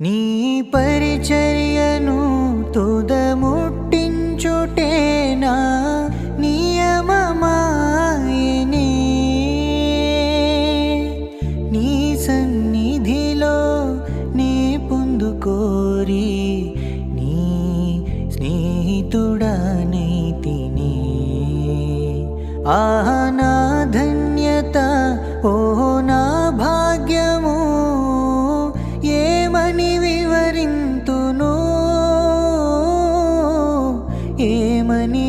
నీ పరిచర్యను తుదముట్టించుటేనా నియమమాయని? నీ సన్నిధిలో నీ పొందుకోరి నీ స్నేహితుడనైతిని ఆహా దాని వివరింతును. ఏమని